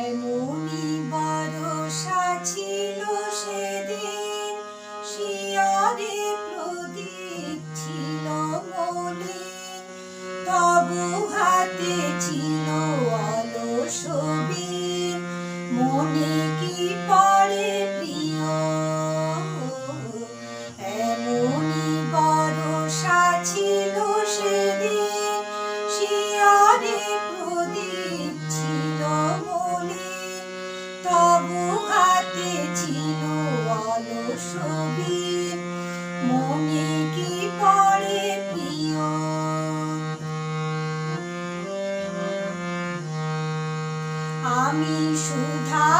এমনি বরসা ছিল সেদিন। শিয়রে প্রদীপ ছিল মলি তবু আলো ছবি মনে আলো সুবীর মনে কি পড়ে প্রিয়? আমি সুধা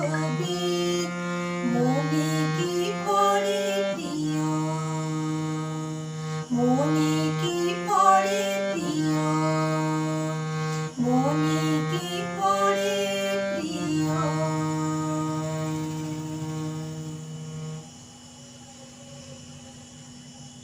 could be more.